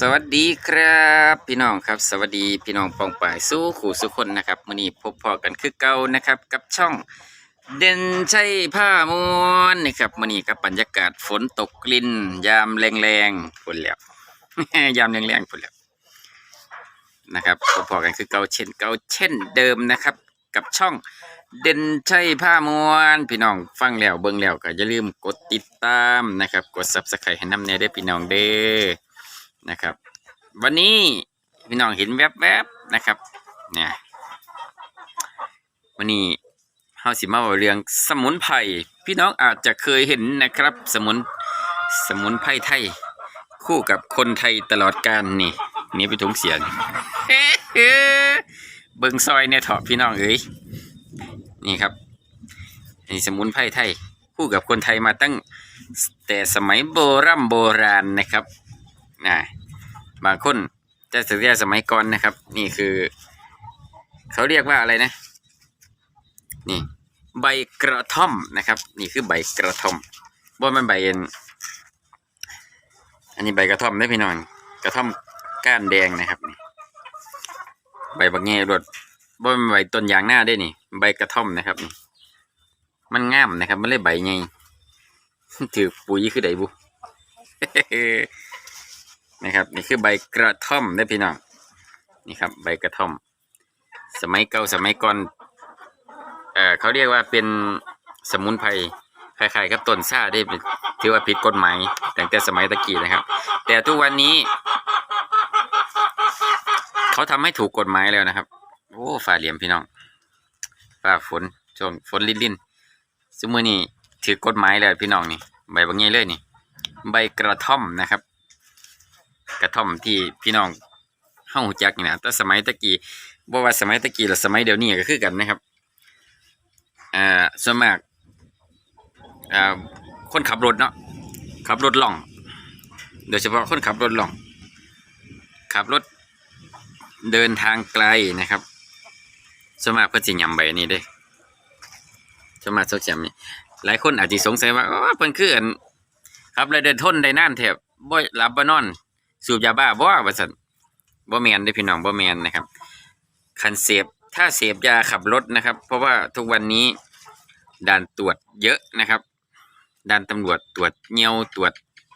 สวัสดีครับพี่น้องครับ สวัสดีพี่น้องปองป่ายสู้ขู่สุคนนะครับมื้อนี้พบพอกันคือเก่านะครับกับช่องเด่นใช่ผ้ามวนนะครับมื้อนี้กับบรรยากาศฝนตกกลิ่นยามแรงๆฝนแล้ว ยามแรงๆฝนแล้วนะครับพบพอกันคือเก่าเช่นเก่าเช่นเดิมนะครับ กับช่องเด่นใช่ผ้ามวนพี่น้องฟังแล้วเบิ่งแล้วก็อย่าลืมกดติดตามนะครับ กด Subscribe ให้นำแน่เด้พี่น้องเด้อ นะครับ วันนี้พี่น้องเห็นแวบๆนะครับ เนี่ยวันนี้เฮาสิมาเว้าเรื่องสมุนไพรพี่น้องอาจจะเคยเห็นนะครับ สมุนสมุนไพรไทย คู่กับคนไทยตลอดกาลนี่นี่ไปถุงเสียนเบิงซอยเนี่ยเถาะพี่น้องเอ้ยนี่ครับนี่สมุนไพรไทย คู่กับคนไทยมาตั้งแต่สมัยโบรโบราณนะครับ นะบางคนจะสักแต่สมัยก่อนนะครับ นี่คือ เขาเรียกว่าอะไรนะ นี่ ใบกระท่อมนะครับ นี่คือใบกระท่อมว่ามันใบเอ็นอันนี้ใบกระท่อมได้พี่น้องกระท่อมก้านแดงนะครับนี่ใบบักเงี้ยรดว่ามันใบต้นยางหน้าได้นี่ ใบกระท่อมนะครับนี่มันงามนะครับ มันเลยใบไงถือปุ๋ยคือไดบุ นะครับนี่คือใบกระท่อมได้พี่น้องนี่ครับใบกระท่อม สมัยเก่าสมัยก่อนเออเขาเรียกว่าเป็นสมุนไพรคล้ายๆกับต้นซ่าได้ถือว่าผิดกฎหมายตั้งแต่สมัยตะกี้นะครับ แต่ทุกวันนี้ เขาทำให้ถูกกฎหมายแล้วนะครับโอ้ฝ่าเหลี่ยมพี่น้องฝ่าฝนช่วงฝนลิ้นลิ้นๆสมมือนี้ถือกฎหมายแล้วพี่น้องนี่ใบบางอย่เลยนี่ ใบกระท่อมนะครับ กระท่อมที่พี่น้องเฮารู้จักนี่นะแต่สมัยตะกี้บ่ว่าสมัยตะกี้หรือสมัยเดี๋ยวนี้ก็คือกันนะครับอ่าส่วนมากอ่าคนขับรถเนาะขับรถล่อง โดยเฉพาะคนขับรถล่อง ขับรถเดินทางไกลนะครับส่วนมากเพิ่นสิยำใบนี้เด้ส่วนมากเขาจะยำนี่หลายคนอาจจะสงสัยว่าอ๋อเพิ่นคืออันครับแล้วเดินทนได้นานแถบบ่หลับบ่นอน สูบยาบ้าบ่ว่าซั่นบ่แมนเด้พี่น้องบ่แมนนะครับคันเสพถ้าเสพยาขับรถนะครับ เพราะว่าทุกวันนี้ด่านตรวจเยอะนะครับด่านตำรวจตรวจเงียวตรวจ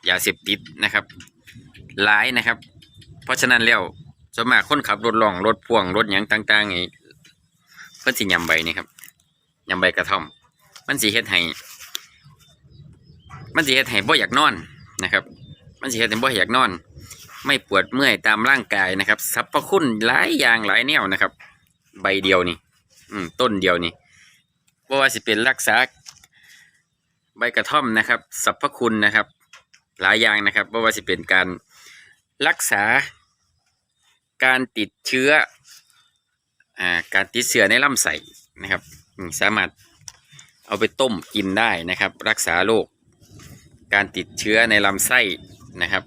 ยาเสพติดนะครับหลายนะครับ เพราะฉะนั้นแล้วส่วนมากคนขับรถล่องรถพ่วงรถหยังต่างๆนี่เพิ่นสิยำใบนี่ครับยำใบกระท่อม มันสิเฮ็ดให้มันสิเฮ็ดให้บ่อยากนอนนะครับ มันสิเฮ็ดให้บ่อยากนอน ไม่ปวดเมื่อยตามร่างกายนะครับสรรพคุณหลายอย่างหลายแนวนะครับ ใบเดียวนี่อืมต้นเดียวนี่บ่ว่าสิเป็นรักษาใบกระท่อมนะครับสรรพคุณนะครับ หลายอย่างนะครับบ่ว่าสิเป็นการรักษาการติดเชื้ออ่าการติดเชื้อในลำไส้นะครับสามารถเอาไปต้มกินได้นะครับ รักษาโรคการติดเชื้อในลำไส้นะครับ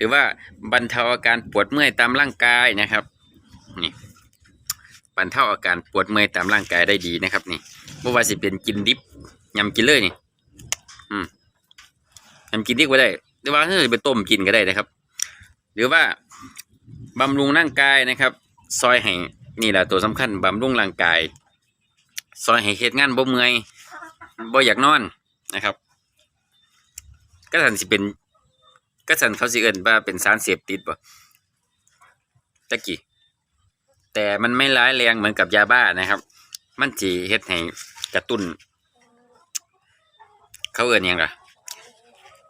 หรือว่าบรรเทาอาการปวดเมื่อยตามร่างกายนะครับนี่บรรเทาอาการปวดเมื่อยตามร่างกายได้ดีนะครับ นี่บ่ว่าสิเป็นกินดิบยำกินเลยนี่ อืมยำกินดิบก็ได้ หรือว่าเฮ้ยไปต้มกินก็ได้นะครับ หรือว่าบำรุงร่างกายนะครับ ซอยให้นี่แหละตัวสำคัญบำรุงร่างกาย ซอยให้เฮ็ดงานบ่เมื่อยบ่อยากนอนนะครับ ก็สันสิเป็น ก็สันเขาสิเอิ้นว่าเป็นสารเสพติดบ่ตะกี้แต่มันไม่ร้ายแรงเหมือนกับยาบ้านะครับ มันสิเฮ็ดให้กระตุ้น เขาเอิ้นยังล่ะ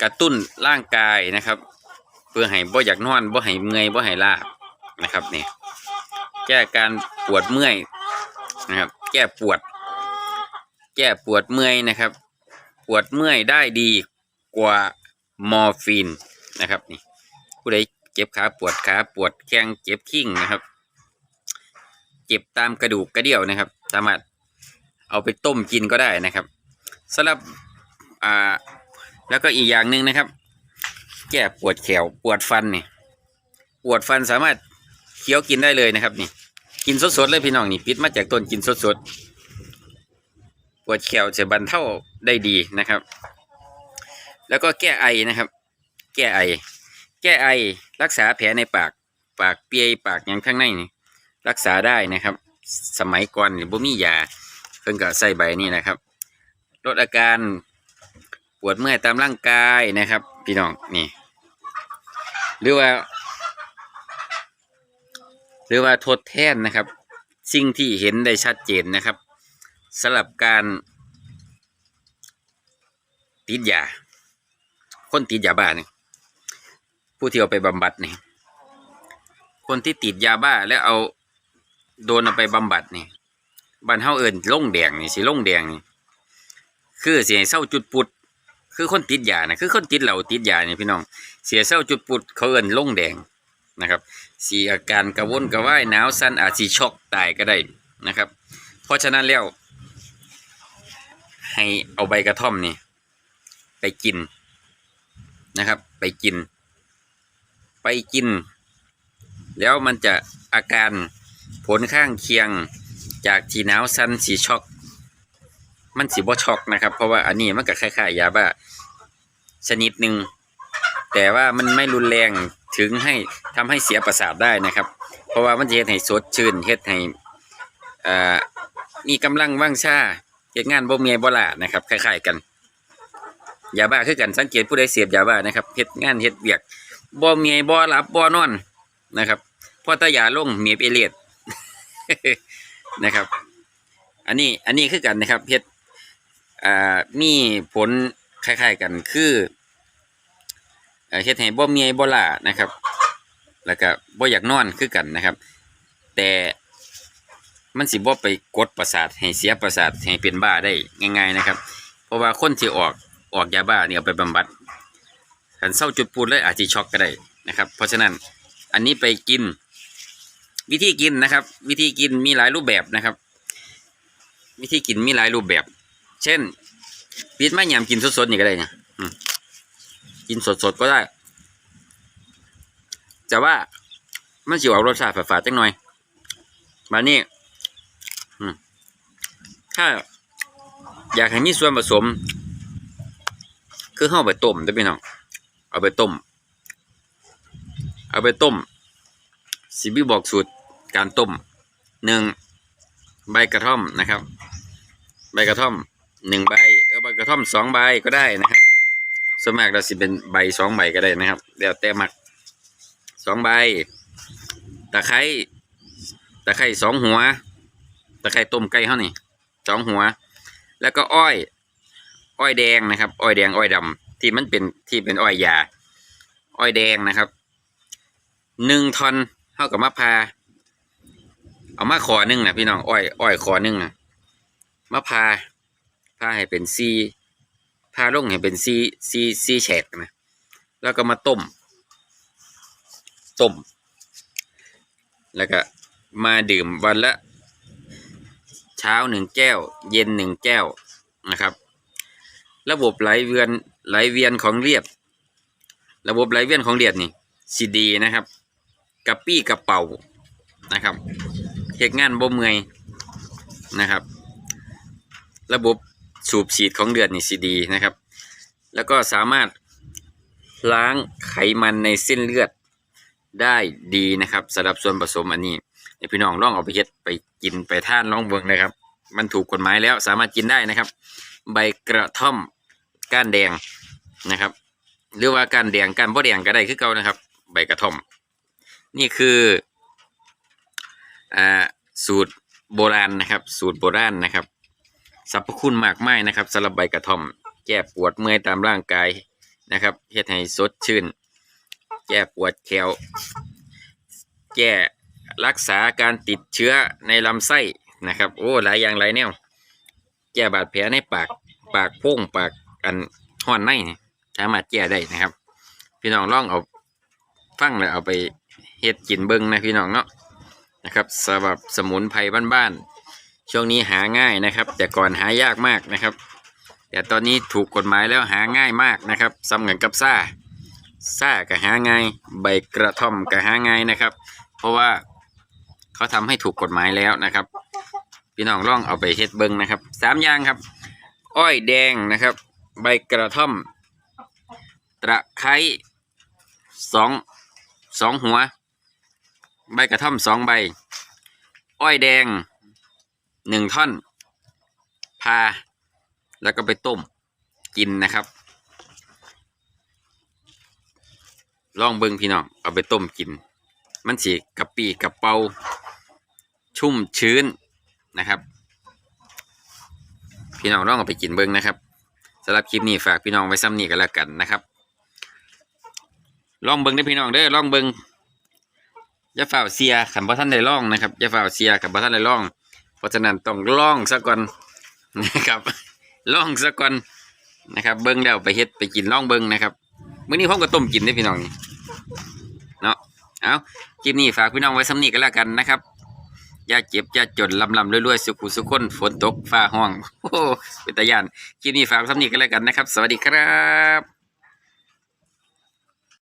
กระตุ้นร่างกายนะครับ เพื่อให้บ่อยากนอนบ่ให้เมื่อยบ่ให้ล้านะครับนี่แก้การปวดเมื่อยนะครับ แก้ปวด แก้ปวดเมื่อยนะครับ ปวดเมื่อยได้ดีกว่ามอร์ฟีน นะครับนี่ผู้ใดเจ็บขาปวดขาปวดแข้งเจ็บขิ้งนะครับ เจ็บตามกระดูกกระเดี่ยวนะครับ สามารถเอาไปต้มกินก็ได้นะครับสำหรับอ่าแล้วก็อีกอย่างหนึ่งนะครับ แก้ปวดแขวปวดฟันนี่ปวดฟันสามารถเคี้ยวกินได้เลยนะครับนี่ กินสดๆเลยพี่น้องนี่พิษมาจากต้นกินสดๆปวดแขวจะบรรเทาได้ดีนะครับ แล้วก็แก้ไอนะครับ แก้ไอ แก้ไอรักษาแผลในปาก ปากเปียปากหยังข้างในนี่รักษาได้นะครับ สมัยก่อนบ่มียาเพิ่นก็ใส่ใบนี่นะครับ ลดอาการปวดเมื่อยตามร่างกายนะครับ พี่น้องนี่ หรือว่า หรือว่าทดแทนนะครับ สิ่งที่เห็นได้ชัดเจนนะครับสำหรับการติดยา คนติดยาบ้านี่ ผู้ที่เอาไปบำบัดนี่ คนที่ติดยาบ้าแล้วเอาโดนเอาไปบำบัดนี่บ้านเฮาเอิ้นลงแดงนี่สิล่งแดงนี่คือเสิให้เศร้าจุดปุด คือคนติดยานะคือคนติดเหล้าติดยานี่พี่น้อง เสียเศร้าจุดปุด เขาเอิ้นลงแดงนะครับสีอาการกระวนกระวายหนาวสั่นอาจสิช็อกตายก็ได้นะครับ เพราะฉะนั้นแล้ว ให้เอาใบกระท่อมนี่ ไปกินนะครับ ไปกิน ไปกิน แล้วมันจะอาการผลข้างเคียงจากที่หนาวสั่นสีช็อก มันสีบ่ช็อกนะครับ เพราะว่าอันนี้มันก็คล้ายๆยาบ้าชนิดหนึ่งแต่ว่ามันไม่รุนแรงถึงให้ทำให้เสียประสาทได้นะครับ เพราะว่ามันจะเฮ็ดให้สดชื่นเฮ็ดให้อ่ามีกำลังว่างชาเฮ็ดงานบ่เมียบ่ลานะครับคล้ายๆกันยาบ้าคือกันสังเกตผู้ใดเสพยาบ้านะครับเฮ็ดงานเฮ็ดเวียก บ่เมียบ่หลับบ่นอนนะครับเพราะตายาลงเมียเอเลียดนะครับ อันนี้อันนี้คือกันนะครับเฮ็ดอ่ามีผลคล้ายๆกันคือเฮ็ดให้บ่เมียบ่ล่านะครับ แล้วก็บ่อยากนอนคือกันนะครับ แต่มันสิบ่ไปกดประสาทให้เสียประสาทให้เป็นบ้าได้ง่าย ๆนะครับ เพราะว่าคนที่ออกออกยาบ้าเนี่ยไปบำบัด คันเศร้าจุดปูนเลยอาจจะช็อกก็ได้นะครับ เพราะฉะนั้นอันนี้ไปกิน วิธีกินนะครับ วิธีกินมีหลายรูปแบบนะครับ วิธีกินมีหลายรูปแบบ เช่นปิดไม้ยำกินสดๆนี่ก็ได้นะกินสดๆก็ได้แต่ว่ามันสิออกรสชาติฝาดๆจังหน่อยมานี่ถ้าอยากให้มีส่วนผสม คือเข้าไปต้มได้อพี่น้อง เอาไปต้ม เอาไปต้ม สิบิบอกสูตรการต้มหนึ่งใบกระท่อมนะครับ ใบกระท่อมหนึ่งใบเออใบกระท่อมสองใบก็ได้นะครับส่วนมากเราสิเป็นใบสองใบก็ได้นะครับเดี๋ยวแต่มักสองใบตะไคร้ตะไคร้สองหัวตะไคร้ต้มไก่เท่านี่สองหัว แล้วก็อ้อย อ้อยแดงนะครับ อ้อยแดงอ้อยดำ ที่มันเป็นที่เป็นอ้อยยา อ้อยแดงนะครับหนึ่งทอนเท่ากับมะพร้าเอามาขอหนึ่งนะพี่น้องอ้อยอ้อยขอหนึ่งนะมะพร้าพาให้เป็นซีพาลงให้เป็นซีซีซีแฉกนะแล้วก็มาต้ม ต้ม แล้วก็มาดื่มวันละ เช้าหนึ่งแก้ว เย็นหนึ่งแก้วนะครับ ระบบไหลเวียนไหลเวียนของเลือดระบบไหลเวียนของเลือดนี่สิดีนะครับกระปี้กระเป๋านะครับเหตุงานบ่เมื่อยนะครับ ระบบสูบฉีดของเลือดนี่สิดีนะครับ แล้วก็สามารถล้างไขมันในเส้นเลือดได้ดีนะครับสำหรับส่วนผสมอันนี้พี่น้องลองเอาไปเฮ็ดไปกินไปท่านลองเบิ่งนะครับ มันถูกกฎหมายแล้วสามารถกินได้นะครับ ใบกระท่อมก้านแดงนะครับ หรือว่าก้านแดงก้านบ่แดงก็ได้คือเก่านะครับ ใบกระท่อม นี่คืออ่าสูตรโบราณนะครับ สูตรโบราณนะครับสรรพคุณมากมายนะครับสำหรับใบกระท่อม แก้ปวดเมื่อยตามร่างกายนะครับเฮ็ดให้สดชื่น แก้ปวดแขวแก้รักษาการติดเชื้อในลำไส้นะครับ โอ้หลายอย่างหลายแนว แก้บาดแผลในปากปากโพ่งปากอันห่อนในนี่สามารถแก้ได้นะครับ พี่น้องลองเอาฟังแล้วเอาไปเฮ็ดกินเบิ้งนะพี่น้องเนาะนะครับสำหรับสมุนไพรบ้านๆช่วงนี้หาง่ายนะครับ แต่ก่อนหายากมากนะครับ แต่ตอนนี้ถูกกฎหมายแล้วหาง่ายมากนะครับซ้ำกันกับซ่าซ่าก็หาง่ายใบกระท่อมก็หาง่ายนะครับ เพราะว่าเขาทำให้ถูกกฎหมายแล้วนะครับ พี่น้องลองเอาไปเฮ็ดเบิ้งนะครับสามอย่างครับ อ้อยแดงนะครับ ใบกระท่อม ตะไคร้สองสองหัว ใบกระท่อมสองใบ อ้อยแดงหนึ่งท่อน พา แล้วก็ไปต้มกินนะครับ ลองเบิ่งพี่น้องเอาไปต้มกิน มันสีกระปีกระเปาชุ่มชื้น นะครับ พี่น้องลองเอาไปกินเบิ่งนะครับสำหรับคลิปนี้ฝากพี่น้องไว้ซ้ำนี้กันแล้วกันนะครับลองเบิ่งได้พี่น้องเด้อลองเบิ่งอย่าฝ่าวเสียขันบ่ท่านได้ลองนะครับอย่าฝ่าวเสียขันบ่ท่านได้ลอง เพราะฉะนั้นต้องลองซะก่อนนะครับลองซะก่อนนะครับ เบิ่งแล้วไปเฮ็ดไปกินลองเบิ่งนะครับมื้อนี้ผมก็ต้มกินได้พี่น้องเนาะเอาคลิปนี้ฝากพี่น้องไว้ซ้ำนี้กันแล้วกันนะครับ อย่าเจ็บอย่าจนลำลำรวยๆสุขุสุขคนฝนตกฟ้าห้องโอ้เป็นตะยานคลิปนี้ฝากสำนีกันแล้วกันนะครับ สวัสดีครับ